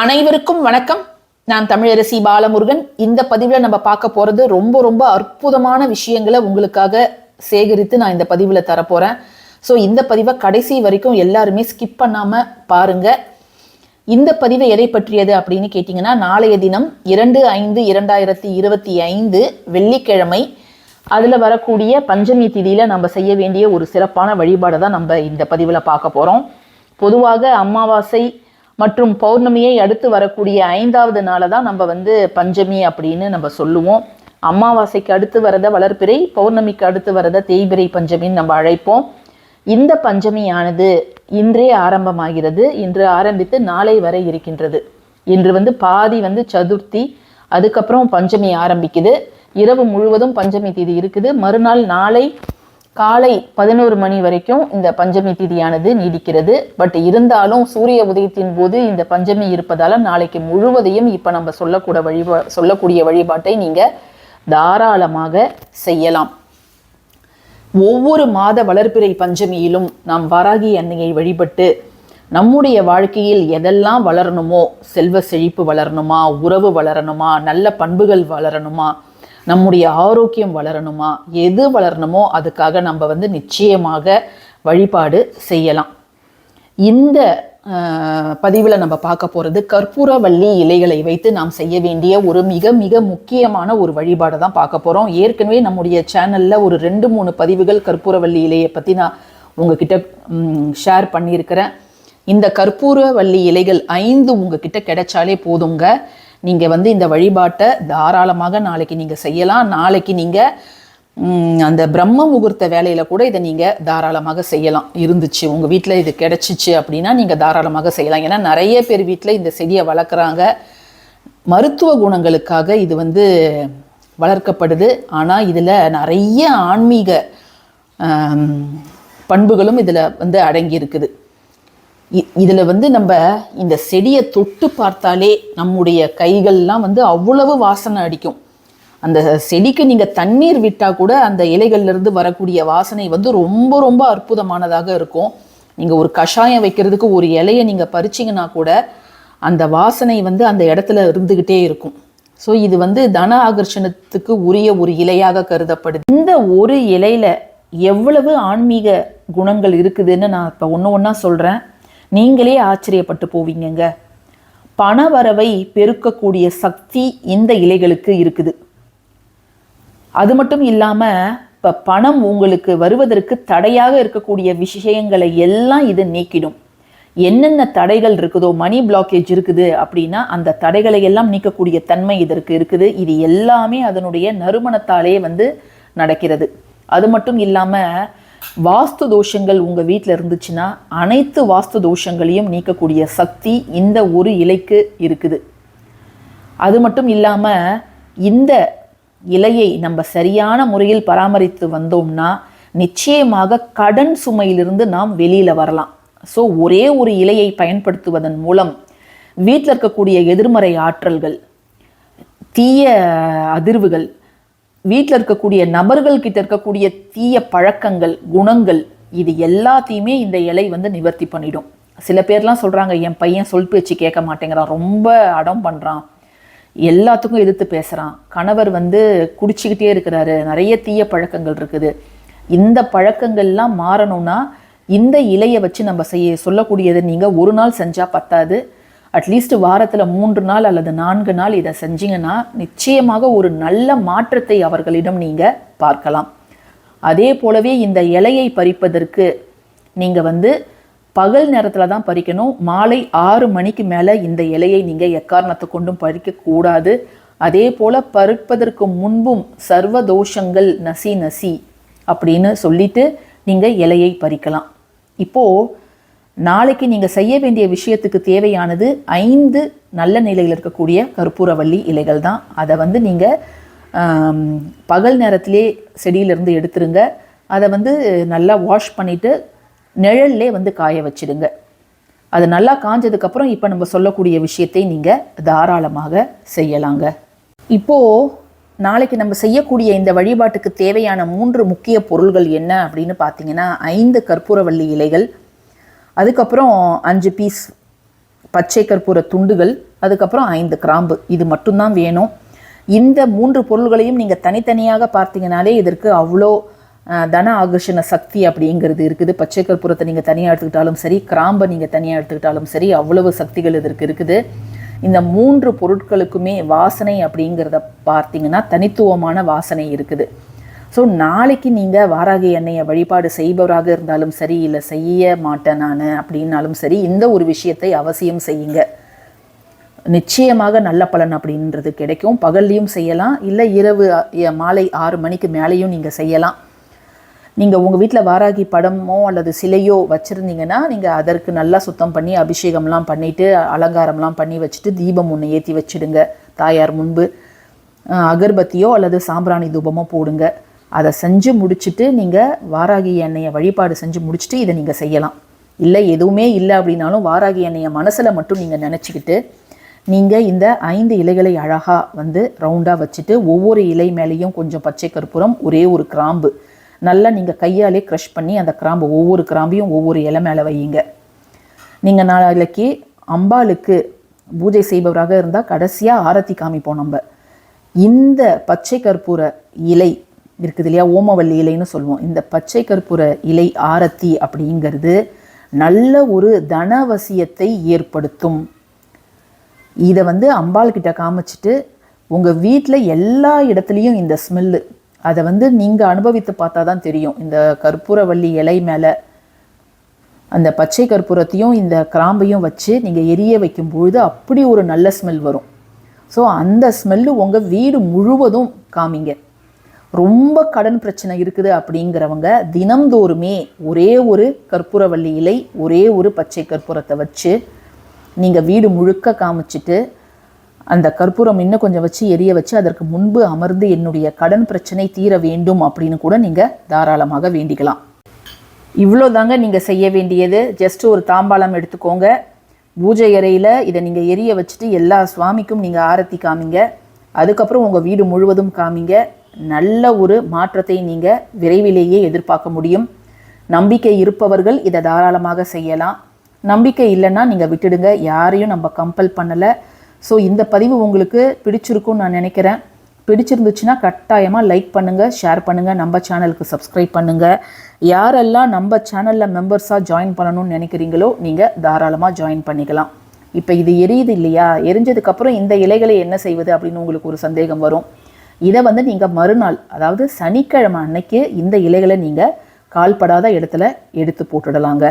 அனைவருக்கும் வணக்கம். நான் தமிழரசி பாலமுருகன். இந்த பதிவில் நம்ம பார்க்க போகிறது ரொம்ப ரொம்ப அற்புதமான விஷயங்களை உங்களுக்காக சேகரித்து நான் இந்த பதிவில் தரப்போகிறேன் ஸோ இந்த பதிவை கடைசி வரைக்கும் எல்லாருமே ஸ்கிப் பண்ணாமல் பாருங்க. இந்த பதிவு எதை பற்றியது அப்படின்னு கேட்டிங்கன்னா நாளைய தினம் இரண்டு ஐந்து இரண்டாயிரத்தி இருபத்தி ஐந்து வெள்ளிக்கிழமை அதில் வரக்கூடிய பஞ்சமி திதியில் நம்ம செய்ய வேண்டிய ஒரு சிறப்பான வழிபாடை தான் நம்ம இந்த பதிவில் பார்க்க போகிறோம் பொதுவாக அமாவாசை மற்றும் பௌர்ணமியை அடுத்து வரக்கூடிய ஐந்தாவது நாளை தான் நம்ம வந்து பஞ்சமி அப்படின்னு நம்ம சொல்லுவோம். அமாவாசைக்கு அடுத்து வரத வளர்ப்பிறை பௌர்ணமிக்கு அடுத்து வரத தேய்பிறை பஞ்சமின்னு நம்ம அழைப்போம். இந்த பஞ்சமியானது இன்றே ஆரம்பமாகிறது. இன்று ஆரம்பித்து நாளை வரை இருக்கின்றது. இன்று வந்து பாதி வந்து சதுர்த்தி அதுக்கப்புறம் பஞ்சமி ஆரம்பிக்குது. இரவு முழுவதும் பஞ்சமி தேதி இருக்குது. மறுநாள் நாளை காலை பதினோரு மணி வரைக்கும் இந்த பஞ்சமி திதியானது நீடிக்கிறது. பட் இருந்தாலும் சூரிய உதயத்தின் போது இந்த பஞ்சமி இருப்பதால நாளைக்கு முழுவதையும் இப்போ நம்ம சொல்லக்கூட வழிபா சொல்லக்கூடிய வழிபாட்டை நீங்கள் தாராளமாக செய்யலாம். ஒவ்வொரு மாத வளர்பிறை பஞ்சமியிலும் நாம் வாராகி அன்னையை வழிபட்டு நம்முடைய வாழ்க்கையில் எதெல்லாம் வளரணுமோ செல்வ செழிப்பு வளரணுமா உறவு வளரணுமா நல்ல பண்புகள் வளரணுமா நம்முடைய ஆரோக்கியம் வளரணுமா? எது வளரணுமோ அதுக்காக நம்ம வந்து நிச்சயமாக வழிபாடு செய்யலாம். இந்த பதிவில் நம்ம பார்க்க போகிறது கற்பூரவள்ளி இலைகளை வைத்து நாம் செய்ய வேண்டிய ஒரு மிக மிக முக்கியமான ஒரு வழிபாடை தான் பார்க்க போகிறோம் ஏற்கனவே நம்முடைய சேனலில் ஒரு ரெண்டு மூணு பதிவுகள் கற்பூரவள்ளி இலையை பற்றி நான் உங்ககிட்ட ஷேர் பண்ணியிருக்கிறேன். இந்த கற்பூரவள்ளி இலைகள் ஐந்து உங்ககிட்ட கிடைச்சாலே போதுங்க. நீங்கள் வந்து இந்த வழிபாட்டை தாராளமாக நாளைக்கு நீங்கள் செய்யலாம். நாளைக்கு நீங்கள் அந்த பிரம்ம முகூர்த்த வேலையில் கூட இதை நீங்கள் தாராளமாக செய்யலாம். இருந்துச்சு. உங்கள் வீட்டில் இது கிடச்சிச்சு அப்படின்னா நீங்கள் தாராளமாக செய்யலாம். ஏன்னா நிறைய பேர் வீட்டில் இந்த செடியை வளர்க்குறாங்க. மருத்துவ குணங்களுக்காக இது வந்து வளர்க்கப்படுது. ஆனால் இதில் நிறைய ஆன்மீக பண்புகளும் இதில் வந்து அடங்கி இருக்குது இதில் வந்து நம்ம இந்த செடியை தொட்டு பார்த்தாலே நம்முடைய கைகள்லாம் வந்து அவ்வளவு வாசனை அடிக்கும். அந்த செடிக்கு நீங்கள் தண்ணீர் விட்டால் கூட அந்த இலைகள்லேருந்து வரக்கூடிய வாசனை வந்து ரொம்ப ரொம்ப அற்புதமானதாக இருக்கும். நீங்கள் ஒரு கஷாயம் வைக்கிறதுக்கு ஒரு இலையை நீங்கள் பறிச்சிங்கன்னா கூட அந்த வாசனை வந்து அந்த இடத்துல இருந்துக்கிட்டே இருக்கும். ஸோ இது வந்து தன ஆகர்ஷணத்துக்கு உரிய ஒரு இலையாக கருதப்படுது. இந்த ஒரு இலையில் எவ்வளவு ஆன்மீக குணங்கள் இருக்குதுன்னு நான் இப்போ ஒன்று ஒன்றா சொல்கிறேன் நீங்களே ஆச்சரியப்பட்டு போவீங்கங்க. பணவரவை பெருக்கக்கூடிய சக்தி இந்த இலைகளுக்கு இருக்குது. அது மட்டும் இல்லாமல் இப்போ பணம் உங்களுக்கு வருவதற்கு தடையாக இருக்கக்கூடிய விஷயங்களை எல்லாம் இது நீக்கிடும். என்னென்ன தடைகள் இருக்குதோ மணி பிளாக்கேஜ் இருக்குது அப்படின்னா அந்த தடைகளை எல்லாம் நீக்கக்கூடிய தன்மை இதற்கு இருக்குது. இது எல்லாமே அதனுடைய நறுமணத்தாலே வந்து நடக்கிறது. அது மட்டும் இல்லாமல் வாஸ்து தோஷங்கள் உங்கள் வீட்டில் இருந்துச்சுன்னா அனைத்து வாஸ்து தோஷங்களையும் நீக்கக்கூடிய சக்தி இந்த ஒரு இலைக்கு இருக்குது. அது மட்டும் இல்லாமல் இந்த இலையை நம்ம சரியான முறையில் பராமரித்து வந்தோம்னா நிச்சயமாக கடன் சுமையிலிருந்து நாம் வெளியில் வரலாம். ஸோ ஒரே ஒரு இலையை பயன்படுத்துவதன் மூலம் வீட்டில் இருக்கக்கூடிய எதிர்மறை ஆற்றல்கள் தீய அதிர்வுகள் வீட்டில் இருக்கக்கூடிய நபர்கள் கிட்ட இருக்கக்கூடிய தீய பழக்கங்கள் குணங்கள் இது எல்லாத்தையுமே இந்த இலை வந்து நிவர்த்தி பண்ணிடும். சில பேர்லாம் சொல்கிறாங்க என் பையன் சொல் பேச்சு கேட்க மாட்டேங்கிறான் ரொம்ப அடம் பண்ணுறான் எல்லாத்துக்கும் எதிர்த்து பேசுகிறான் கணவர் வந்து குடிச்சிக்கிட்டே இருக்கிறாரு. நிறைய தீய பழக்கங்கள் இருக்குது. இந்த பழக்கங்கள்லாம் மாறணும்னா இந்த இலையை வச்சு நம்ம செய்ய சொல்லக்கூடியது நீங்கள் ஒரு நாள் செஞ்சால் பத்தாது. அட்லீஸ்ட் வாரத்தில் மூன்று நாள் அல்லது நான்கு நாள் இதை செஞ்சீங்கன்னா நிச்சயமாக ஒரு நல்ல மாற்றத்தை அவர்களிடம் நீங்கள் பார்க்கலாம். அதே போலவே இந்த இலையை பறிப்பதற்கு நீங்கள் வந்து பகல் நேரத்தில் தான் பறிக்கணும். மாலை ஆறு மணிக்கு மேலே இந்த இலையை நீங்கள் எக்காரணத்தை கொண்டும் பறிக்கக்கூடாது அதே போல் பறிப்பதற்கு முன்பும் சர்வ தோஷங்கள் நசி நசி அப்படின்னு சொல்லிட்டு நீங்கள் இலையை பறிக்கலாம். இப்போது நாளைக்கு நீங்கள் செய்ய வேண்டிய விஷயத்துக்கு தேவையானது ஐந்து நல்ல நிலையில் இருக்கக்கூடிய கற்பூரவள்ளி இலைகள் தான். அதை வந்து நீங்கள் பகல் நேரத்திலே செடியிலிருந்து எடுத்துருங்க. அதை வந்து நல்லா வாஷ் பண்ணிவிட்டு நிழல்லே வந்து காய வச்சிடுங்க. அது நல்லா காஞ்சதுக்கப்புறம் இப்போ நம்ம சொல்லக்கூடிய விஷயத்தை நீங்கள் தாராளமாக செய்யலாங்க. இப்போது நாளைக்கு நம்ம செய்யக்கூடிய இந்த வழிபாட்டுக்கு தேவையான மூன்று முக்கிய பொருள்கள் என்ன அப்படின்னு பார்த்தீங்கன்னா ஐந்து கற்பூரவள்ளி இலைகள் அதுக்கப்புறம் அஞ்சு பீஸ் பச்சை கற்பூர துண்டுகள் அதுக்கப்புறம் ஐந்து கிராம்பு. இது மட்டும்தான் வேணும். இந்த மூன்று பொருள்களையும் நீங்கள் தனித்தனியாக பார்த்தீங்கனாலே இதற்கு அவ்வளோ தன ஆகர்ஷண சக்தி அப்படிங்கிறது இருக்குது. பச்சை கற்பூரத்தை நீங்கள் தனியாக எடுத்துக்கிட்டாலும் சரி கிராம்பை நீங்கள் தனியாக எடுத்துக்கிட்டாலும் சரி அவ்வளவு சக்திகள் இதற்கு இருக்குது. இந்த மூன்று பொருட்களுக்குமே வாசனை அப்படிங்கிறத பார்த்தீங்கன்னா தனித்துவமான வாசனை இருக்குது. ஸோ நாளைக்கு நீங்கள் வாராகி எண்ணெயை வழிபாடு செய்பவராக இருந்தாலும் சரி இல்லை செய்ய மாட்டேன் நான் அப்படின்னாலும் சரி இந்த ஒரு விஷயத்தை அவசியம் செய்யுங்க. நிச்சயமாக நல்ல பலன் அப்படின்றது கிடைக்கும். பகல்லையும் செய்யலாம். இல்லை இரவு மாலை ஆறு மணிக்கு மேலேயும் நீங்கள் செய்யலாம். நீங்கள் உங்கள் வீட்டில் வாராகி படமோ அல்லது சிலையோ வச்சுருந்தீங்கன்னா நீங்கள் அதற்கு நல்லா சுத்தம் பண்ணி அபிஷேகம்லாம் பண்ணிவிட்டு அலங்காரம்லாம் பண்ணி வச்சுட்டு தீபம் ஒன்று ஏற்றி வச்சுடுங்க. தாயார் முன்பு அகர்பத்தியோ அல்லது சாம்பிராணி தூபமோ போடுங்க. அதை செஞ்சு முடிச்சுட்டு நீங்கள் வாராகி எண்ணெயை வழிபாடு செஞ்சு முடிச்சுட்டு இதை நீங்கள் செய்யலாம். இல்லை எதுவுமே இல்லை அப்படின்னாலும் வாராகி எண்ணெயை மனசில் மட்டும் நீங்கள் நினச்சிக்கிட்டு நீங்கள் இந்த ஐந்து இலைகளை அழகாக வந்து ரவுண்டாக வச்சுட்டு ஒவ்வொரு இலை மேலேயும் கொஞ்சம் பச்சை கற்பூரம் ஒரே ஒரு கிராம்பு. நல்லா நீங்கள் கையாலே க்ரஷ் பண்ணி அந்த கிராம்பு ஒவ்வொரு கிராம்பையும் ஒவ்வொரு இலை மேலே வையுங்க. நீங்கள் நாளைக்கு அம்பாளுக்கு பூஜை செய்பவராக இருந்தால் கடைசியாக ஆரத்தி காமிப்போம் நம்ம. இந்த பச்சை கற்பூர இலை இருக்குது இல்லையா? ஓமவல்லி இலைன்னு சொல்லுவோம். இந்த பச்சை கற்பூர இலை ஆரத்தி அப்படிங்கிறது நல்ல ஒரு தனவசியத்தை ஏற்படுத்தும். இதை வந்து அம்பாள் கிட்ட காமிச்சிட்டு உங்கள் வீட்டில் எல்லா இடத்துலையும் இந்த ஸ்மெல்லு. அதை வந்து நீங்கள் அனுபவித்து பார்த்தா தான் தெரியும். இந்த கற்பூரவள்ளி இலை மேலே அந்த பச்சை கற்பூரத்தையும் இந்த கிராம்பையும் வச்சு நீங்கள் எரிய வைக்கும் பொழுது அப்படி ஒரு நல்ல ஸ்மெல் வரும். ஸோ அந்த ஸ்மெல்லு உங்கள் வீடு முழுவதும் காமிங்க. ரொம்ப கடன் பிரச்சனை இருக்குது அப்படிங்கிறவங்க தினம்தோறுமே ஒரே ஒரு கற்பூரவள்ளி இலை ஒரே ஒரு பச்சை கற்பூரத்தை வச்சு நீங்கள் வீடு முழுக்க காமிச்சிட்டு அந்த கற்பூரம் இன்னும் கொஞ்சம் வச்சு எரிய வச்சு அதற்கு முன்பு அமர்ந்து என்னுடைய கடன் பிரச்சனை தீர வேண்டும் அப்படின்னு கூட நீங்கள் தாராளமாக வேண்டிக்கலாம். இவ்வளோ தாங்க நீங்கள் செய்ய வேண்டியது. ஜஸ்ட் ஒரு தாம்பாளம் எடுத்துக்கோங்க. பூஜை அறையில் இதை நீங்கள் எரிய வச்சுட்டு எல்லா சுவாமிக்கும் நீங்கள் ஆரத்தி காமிங்க. அதுக்கப்புறம் உங்கள் வீடு முழுவதும் காமிங்க. நல்ல ஒரு மாற்றத்தை நீங்கள் விரைவிலேயே எதிர்பார்க்க முடியும். நம்பிக்கை இருப்பவர்கள் இதை தாராளமாக செய்யலாம். நம்பிக்கை இல்லைன்னா நீங்கள் விட்டுடுங்க. யாரையும் நம்ம கம்பல் பண்ணலை. ஸோ இந்த பதிவு உங்களுக்கு பிடிச்சிருக்கும்னு நான் நினைக்கிறேன். பிடிச்சிருந்துச்சுன்னா கட்டாயமாக லைக் பண்ணுங்கள் ஷேர் பண்ணுங்கள் நம்ம சேனலுக்கு சப்ஸ்கிரைப் பண்ணுங்கள் யாரெல்லாம் நம்ம சேனலில் மெம்பர்ஸாக ஜாயின் பண்ணணும்னு நினைக்கிறீங்களோ நீங்கள் தாராளமாக ஜாயின் பண்ணிக்கலாம். இப்போ இது எரியுது இல்லையா? எரிஞ்சதுக்கப்புறம் இந்த இலைகளை என்ன செய்வது அப்படின்னு உங்களுக்கு ஒரு சந்தேகம் வரும். இதை வந்து நீங்கள் மறுநாள் அதாவது சனிக்கிழமை அன்னைக்கு இந்த இலைகளை நீங்கள் கால்படாத இடத்துல எடுத்து போட்டுடலாங்க.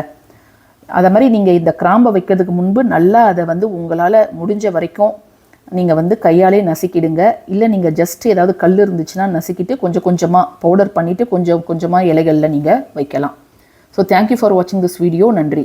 அதை மாதிரி நீங்கள் இந்த கிராம்பை வைக்கிறதுக்கு முன்பு நல்லா அதை வந்து உங்களால் முடிஞ்ச வரைக்கும் நீங்கள் வந்து கையாலே நசுக்கிடுங்க. இல்லை நீங்கள் ஜஸ்ட் ஏதாவது கல் இருந்துச்சுன்னா நசுக்கிட்டு கொஞ்சம் கொஞ்சமாக பவுடர் பண்ணிவிட்டு கொஞ்சம் கொஞ்சமாக இலைகளில் நீங்கள் வைக்கலாம். ஸோ தேங்க்யூ ஃபார் வாட்சிங் திஸ் வீடியோ நன்றி.